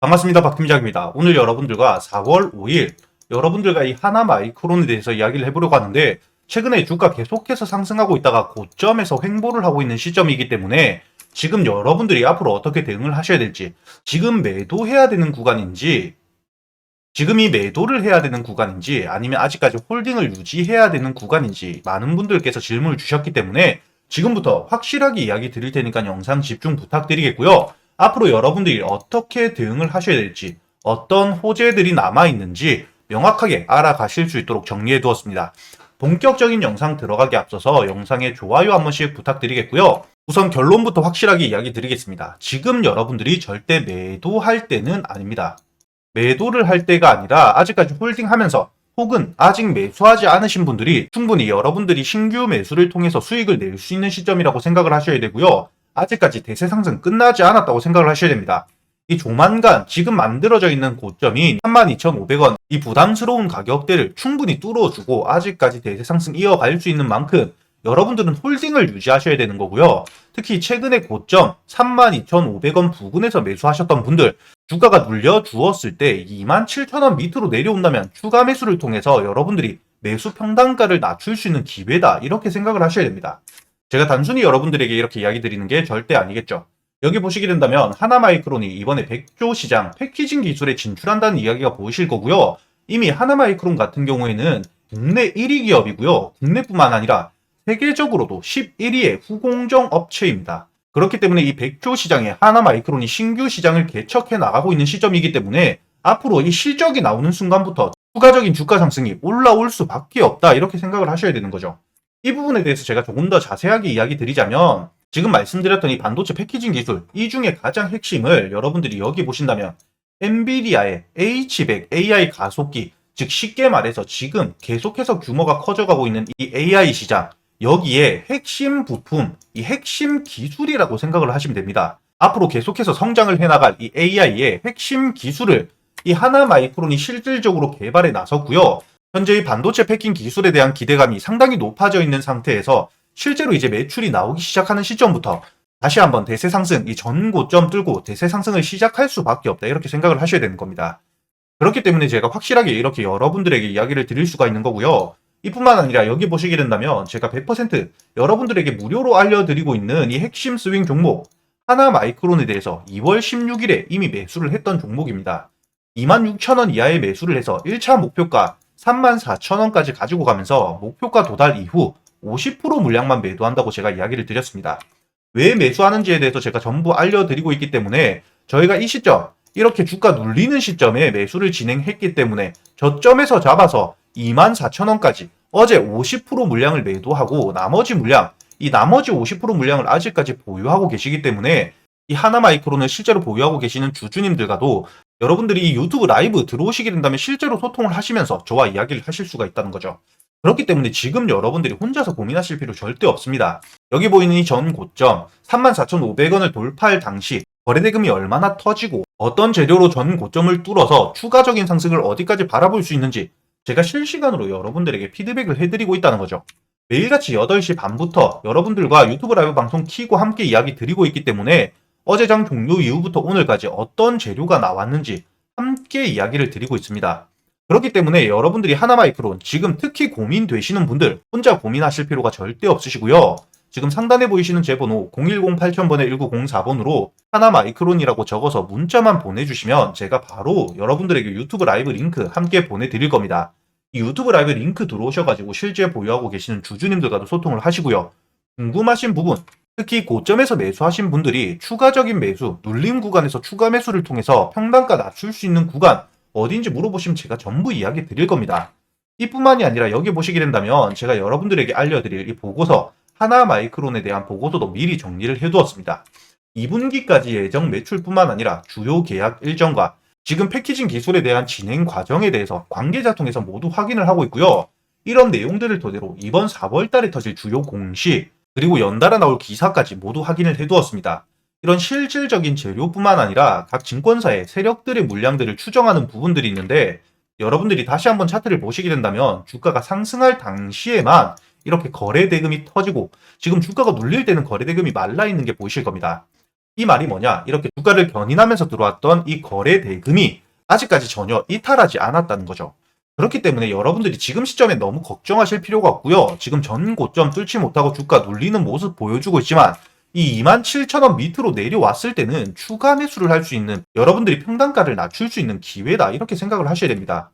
반갑습니다. 박팀장입니다. 오늘 여러분들과 4월 5일 여러분들과 이 하나 마이크론에 대해서 이야기를 해보려고 하는데 최근에 주가 계속해서 상승하고 있다가 고점에서 횡보를 하고 있는 시점이기 때문에 지금 여러분들이 앞으로 어떻게 대응을 하셔야 될지 지금 매도해야 되는 구간인지 지금이 매도를 해야 되는 구간인지 아니면 아직까지 홀딩을 유지해야 되는 구간인지 많은 분들께서 질문을 주셨기 때문에 지금부터 확실하게 이야기 드릴 테니까 영상 집중 부탁드리겠고요. 앞으로 여러분들이 어떻게 대응을 하셔야 될지 어떤 호재들이 남아있는지 명확하게 알아가실 수 있도록 정리해 두었습니다. 본격적인 영상 들어가기 앞서서 영상에 좋아요 한 번씩 부탁드리겠고요. 우선 결론부터 확실하게 이야기 드리겠습니다. 지금 여러분들이 절대 매도할 때는 아닙니다. 매도를 할 때가 아니라 아직까지 홀딩하면서 혹은 아직 매수하지 않으신 분들이 충분히 여러분들이 신규 매수를 통해서 수익을 낼 수 있는 시점이라고 생각을 하셔야 되고요. 아직까지 대세 상승 끝나지 않았다고 생각을 하셔야 됩니다. 이 조만간 지금 만들어져 있는 고점인 32,500원 이 부담스러운 가격대를 충분히 뚫어주고 아직까지 대세 상승 이어갈 수 있는 만큼 여러분들은 홀딩을 유지하셔야 되는 거고요. 특히 최근에 고점 32,500원 부근에서 매수하셨던 분들 주가가 눌려 주었을 때 27,000원 밑으로 내려온다면 추가 매수를 통해서 여러분들이 매수 평단가를 낮출 수 있는 기회다 이렇게 생각을 하셔야 됩니다. 제가 단순히 여러분들에게 이렇게 이야기 드리는 게 절대 아니겠죠. 여기 보시게 된다면 하나마이크론이 이번에 100조 시장 패키징 기술에 진출한다는 이야기가 보이실 거고요. 이미 하나마이크론 같은 경우에는 국내 1위 기업이고요. 국내뿐만 아니라 세계적으로도 11위의 후공정 업체입니다. 그렇기 때문에 이 100조 시장에 하나마이크론이 신규 시장을 개척해 나가고 있는 시점이기 때문에 앞으로 이 실적이 나오는 순간부터 추가적인 주가 상승이 올라올 수밖에 없다 이렇게 생각을 하셔야 되는 거죠. 이 부분에 대해서 제가 조금 더 자세하게 이야기 드리자면 지금 말씀드렸던 이 반도체 패키징 기술 이 중에 가장 핵심을 여러분들이 여기 보신다면 엔비디아의 H100 AI 가속기 즉 쉽게 말해서 지금 계속해서 규모가 커져가고 있는 이 AI 시장 여기에 핵심 부품 이 핵심 기술이라고 생각을 하시면 됩니다. 앞으로 계속해서 성장을 해나갈 이 AI의 핵심 기술을 이 하나 마이크론이 실질적으로 개발에 나섰고요. 현재 이 반도체 패킹 기술에 대한 기대감이 상당히 높아져 있는 상태에서 실제로 이제 매출이 나오기 시작하는 시점부터 다시 한번 대세 상승, 이 전고점 뚫고 대세 상승을 시작할 수밖에 없다. 이렇게 생각을 하셔야 되는 겁니다. 그렇기 때문에 제가 확실하게 이렇게 여러분들에게 이야기를 드릴 수가 있는 거고요. 이뿐만 아니라 여기 보시게 된다면 제가 100% 여러분들에게 무료로 알려드리고 있는 이 핵심 스윙 종목 하나 마이크론에 대해서 2월 16일에 이미 매수를 했던 종목입니다. 26,000원 이하의 매수를 해서 1차 목표가 34,000원까지 가지고 가면서 목표가 도달 이후 50% 물량만 매도한다고 제가 이야기를 드렸습니다. 왜 매수하는지에 대해서 제가 전부 알려드리고 있기 때문에 저희가 이 시점 이렇게 주가 눌리는 시점에 매수를 진행했기 때문에 저점에서 잡아서 24,000원까지 어제 50% 물량을 매도하고 나머지 물량 이 나머지 50% 물량을 아직까지 보유하고 계시기 때문에 이 하나 마이크론을 실제로 보유하고 계시는 주주님들과도 여러분들이 이 유튜브 라이브 들어오시게 된다면 실제로 소통을 하시면서 저와 이야기를 하실 수가 있다는 거죠. 그렇기 때문에 지금 여러분들이 혼자서 고민하실 필요 절대 없습니다. 여기 보이는 이 전 고점 34,500원을 돌파할 당시 거래대금이 얼마나 터지고 어떤 재료로 전 고점을 뚫어서 추가적인 상승을 어디까지 바라볼 수 있는지 제가 실시간으로 여러분들에게 피드백을 해드리고 있다는 거죠. 매일같이 8시 반부터 여러분들과 유튜브 라이브 방송 키고 함께 이야기 드리고 있기 때문에 어제 장 종료 이후부터 오늘까지 어떤 재료가 나왔는지 함께 이야기를 드리고 있습니다. 그렇기 때문에 여러분들이 하나마이크론 지금 특히 고민되시는 분들 혼자 고민하실 필요가 절대 없으시고요. 지금 상단에 보이시는 제 번호 010-8000번에 1904번으로 하나마이크론이라고 적어서 문자만 보내주시면 제가 바로 여러분들에게 유튜브 라이브 링크 함께 보내드릴 겁니다. 이 유튜브 라이브 링크 들어오셔가지고 실제 보유하고 계시는 주주님들과도 소통을 하시고요. 궁금하신 부분, 특히 고점에서 매수하신 분들이 추가적인 매수, 눌림 구간에서 추가 매수를 통해서 평단가 낮출 수 있는 구간 어딘지 물어보시면 제가 전부 이야기 드릴 겁니다. 이뿐만이 아니라 여기 보시게 된다면 제가 여러분들에게 알려드릴 이 보고서 하나 마이크론에 대한 보고서도 미리 정리를 해두었습니다. 2분기까지 예정 매출뿐만 아니라 주요 계약 일정과 지금 패키징 기술에 대한 진행 과정에 대해서 관계자 통해서 모두 확인을 하고 있고요. 이런 내용들을 토대로 이번 4월 달에 터질 주요 공시 그리고 연달아 나올 기사까지 모두 확인을 해두었습니다. 이런 실질적인 재료뿐만 아니라 각 증권사의 세력들의 물량들을 추정하는 부분들이 있는데 여러분들이 다시 한번 차트를 보시게 된다면 주가가 상승할 당시에만 이렇게 거래 대금이 터지고 지금 주가가 눌릴 때는 거래 대금이 말라 있는 게 보이실 겁니다. 이 말이 뭐냐? 이렇게 주가를 견인하면서 들어왔던 이 거래 대금이 아직까지 전혀 이탈하지 않았다는 거죠. 그렇기 때문에 여러분들이 지금 시점에 너무 걱정하실 필요가 없고요. 지금 전 고점 뚫지 못하고 주가 눌리는 모습 보여주고 있지만 이 27,000원 밑으로 내려왔을 때는 추가 매수를 할 수 있는 여러분들이 평단가를 낮출 수 있는 기회다 이렇게 생각을 하셔야 됩니다.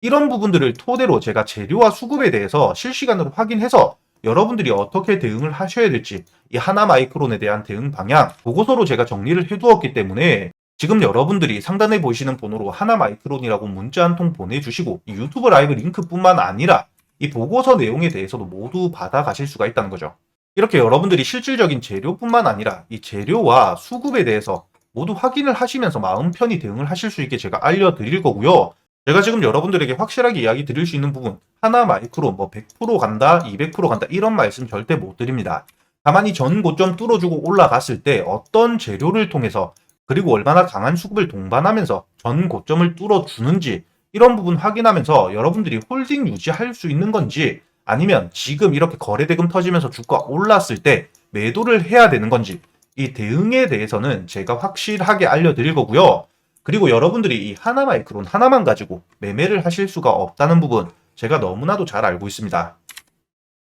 이런 부분들을 토대로 제가 재료와 수급에 대해서 실시간으로 확인해서 여러분들이 어떻게 대응을 하셔야 될지 이 하나 마이크론에 대한 대응 방향 보고서로 제가 정리를 해두었기 때문에 지금 여러분들이 상단에 보이시는 번호로 하나 마이크론이라고 문자 한 통 보내주시고 이 유튜브 라이브 링크뿐만 아니라 이 보고서 내용에 대해서도 모두 받아가실 수가 있다는 거죠. 이렇게 여러분들이 실질적인 재료뿐만 아니라 이 재료와 수급에 대해서 모두 확인을 하시면서 마음 편히 대응을 하실 수 있게 제가 알려드릴 거고요. 제가 지금 여러분들에게 확실하게 이야기 드릴 수 있는 부분 하나 마이크로 뭐 100% 간다, 200% 간다 이런 말씀 절대 못 드립니다. 다만 이 전 고점 뚫어주고 올라갔을 때 어떤 재료를 통해서 그리고 얼마나 강한 수급을 동반하면서 전 고점을 뚫어주는지 이런 부분 확인하면서 여러분들이 홀딩 유지할 수 있는 건지 아니면 지금 이렇게 거래대금 터지면서 주가 올랐을 때 매도를 해야 되는 건지 이 대응에 대해서는 제가 확실하게 알려드릴 거고요. 그리고 여러분들이 이 하나 마이크론 하나만 가지고 매매를 하실 수가 없다는 부분 제가 너무나도 잘 알고 있습니다.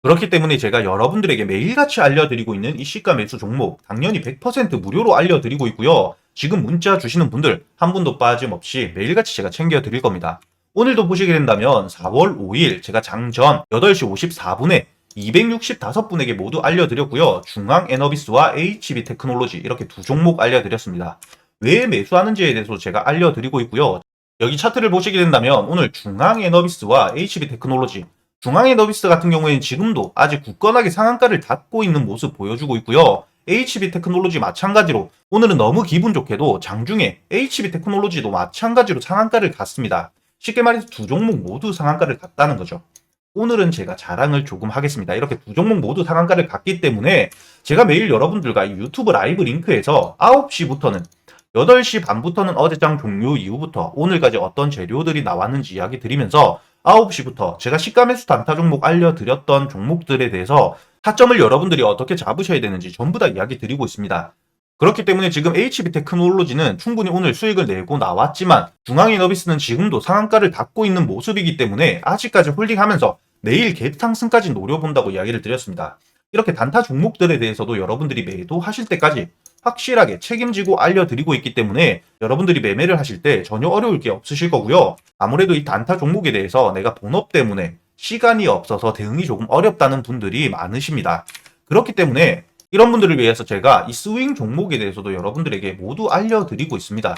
그렇기 때문에 제가 여러분들에게 매일같이 알려드리고 있는 이 시가 매수 종목 당연히 100% 무료로 알려드리고 있고요. 지금 문자 주시는 분들 한 분도 빠짐없이 매일같이 제가 챙겨드릴 겁니다. 오늘도 보시게 된다면 4월 5일 제가 장전 8시 54분에 265분에게 모두 알려드렸고요. 중앙 에너비스와 HB 테크놀로지 이렇게 두 종목 알려드렸습니다. 왜 매수하는지에 대해서 제가 알려드리고 있고요. 여기 차트를 보시게 된다면 오늘 중앙 에너비스와 HB 테크놀로지 중앙 에너비스 같은 경우에는 지금도 아직 굳건하게 상한가를 닫고 있는 모습 보여주고 있고요. HB 테크놀로지 마찬가지로 오늘은 너무 기분 좋게도 장중에 HB 테크놀로지도 마찬가지로 상한가를 갔습니다. 쉽게 말해서 두 종목 모두 상한가를 갔다는 거죠. 오늘은 제가 자랑을 조금 하겠습니다. 이렇게 두 종목 모두 상한가를 갔기 때문에 제가 매일 여러분들과 이 유튜브 라이브 링크에서 9시부터는 8시 반부터는 어제장 종료 이후부터 오늘까지 어떤 재료들이 나왔는지 이야기 드리면서 9시부터 제가 시가매수 단타 종목 알려드렸던 종목들에 대해서 타점을 여러분들이 어떻게 잡으셔야 되는지 전부 다 이야기 드리고 있습니다. 그렇기 때문에 지금 HB 테크놀로지는 충분히 오늘 수익을 내고 나왔지만 중앙에너비스는 지금도 상한가를 닫고 있는 모습이기 때문에 아직까지 홀딩하면서 내일 갭 상승까지 노려본다고 이야기를 드렸습니다. 이렇게 단타 종목들에 대해서도 여러분들이 매도하실 때까지 확실하게 책임지고 알려드리고 있기 때문에 여러분들이 매매를 하실 때 전혀 어려울 게 없으실 거고요. 아무래도 이 단타 종목에 대해서 내가 본업 때문에 시간이 없어서 대응이 조금 어렵다는 분들이 많으십니다. 그렇기 때문에 이런 분들을 위해서 제가 이 스윙 종목에 대해서도 여러분들에게 모두 알려드리고 있습니다.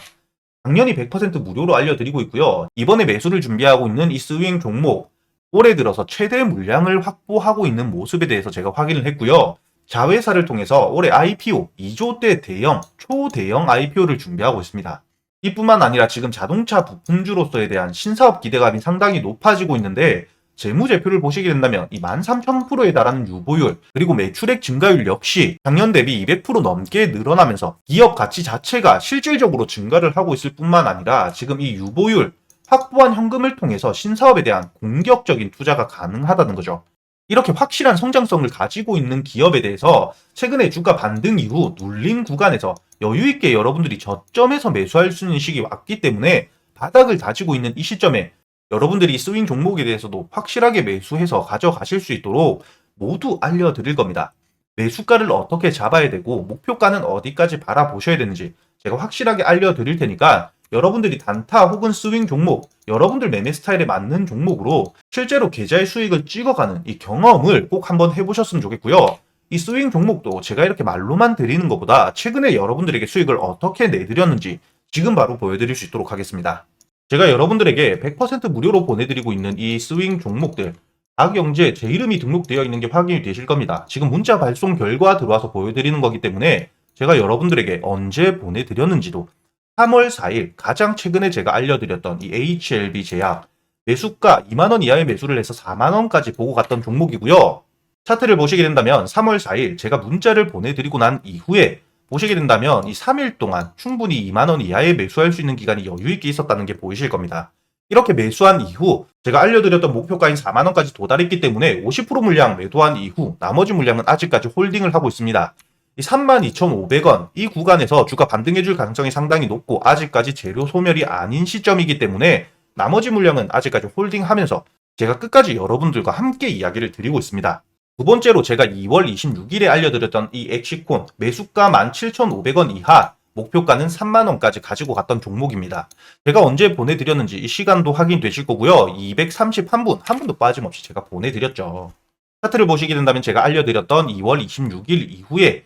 당연히 100% 무료로 알려드리고 있고요. 이번에 매수를 준비하고 있는 이 스윙 종목 올해 들어서 최대 물량을 확보하고 있는 모습에 대해서 제가 확인을 했고요. 자회사를 통해서 올해 IPO 2조대 대형, 초대형 IPO를 준비하고 있습니다. 이뿐만 아니라 지금 자동차 부품주로서에 대한 신사업 기대감이 상당히 높아지고 있는데 재무제표를 보시게 된다면 이 13,000%에 달하는 유보율 그리고 매출액 증가율 역시 작년 대비 200% 넘게 늘어나면서 기업 가치 자체가 실질적으로 증가를 하고 있을 뿐만 아니라 지금 이 유보율 확보한 현금을 통해서 신사업에 대한 공격적인 투자가 가능하다는 거죠. 이렇게 확실한 성장성을 가지고 있는 기업에 대해서 최근에 주가 반등 이후 눌린 구간에서 여유있게 여러분들이 저점에서 매수할 수 있는 시기 왔기 때문에 바닥을 다지고 있는 이 시점에 여러분들이 스윙 종목에 대해서도 확실하게 매수해서 가져가실 수 있도록 모두 알려드릴 겁니다. 매수가를 어떻게 잡아야 되고 목표가는 어디까지 바라보셔야 되는지 제가 확실하게 알려드릴 테니까 여러분들이 단타 혹은 스윙 종목, 여러분들 매매 스타일에 맞는 종목으로 실제로 계좌의 수익을 찍어가는 이 경험을 꼭 한번 해보셨으면 좋겠고요. 이 스윙 종목도 제가 이렇게 말로만 드리는 것보다 최근에 여러분들에게 수익을 어떻게 내드렸는지 지금 바로 보여드릴 수 있도록 하겠습니다. 제가 여러분들에게 100% 무료로 보내드리고 있는 이 스윙 종목들 박영재 제 이름이 등록되어 있는 게 확인이 되실 겁니다. 지금 문자 발송 결과 들어와서 보여드리는 거기 때문에 제가 여러분들에게 언제 보내드렸는지도 3월 4일 가장 최근에 제가 알려드렸던 이 HLB 제약 매수가 2만원 이하의 매수를 해서 4만원까지 보고 갔던 종목이고요. 차트를 보시게 된다면 3월 4일 제가 문자를 보내드리고 난 이후에 보시게 된다면 이 3일 동안 충분히 2만원 이하에 매수할 수 있는 기간이 여유있게 있었다는 게 보이실 겁니다. 이렇게 매수한 이후 제가 알려드렸던 목표가인 4만원까지 도달했기 때문에 50% 물량 매도한 이후 나머지 물량은 아직까지 홀딩을 하고 있습니다. 이 32,500원 이 구간에서 주가 반등해 줄 가능성이 상당히 높고 아직까지 재료 소멸이 아닌 시점이기 때문에 나머지 물량은 아직까지 홀딩하면서 제가 끝까지 여러분들과 함께 이야기를 드리고 있습니다. 두 번째로 제가 2월 26일에 알려드렸던 이 엑시콘 매수가 17,500원 이하 목표가는 3만원까지 가지고 갔던 종목입니다. 제가 언제 보내드렸는지 이 시간도 확인되실 거고요. 231분, 한 분도 빠짐없이 제가 보내드렸죠. 차트를 보시게 된다면 제가 알려드렸던 2월 26일 이후에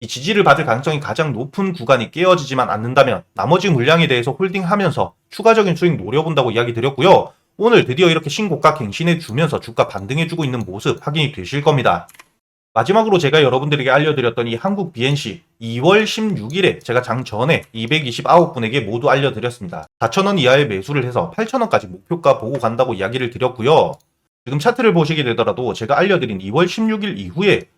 이 지지를 받을 가능성이 가장 높은 구간이 깨어지지만 않는다면 나머지 물량에 대해서 홀딩하면서 추가적인 수익 노려본다고 이야기 드렸고요. 오늘 드디어 이렇게 신고가 갱신해 주면서 주가 반등해 주고 있는 모습 확인이 되실 겁니다. 마지막으로 제가 여러분들에게 알려드렸던 이 한국 BNC 2월 16일에 제가 장 전에 229분에게 모두 알려드렸습니다. 4,000원 이하의 매수를 해서 8,000원까지 목표가 보고 간다고 이야기를 드렸고요. 지금 차트를 보시게 되더라도 제가 알려드린 2월 16일 이후에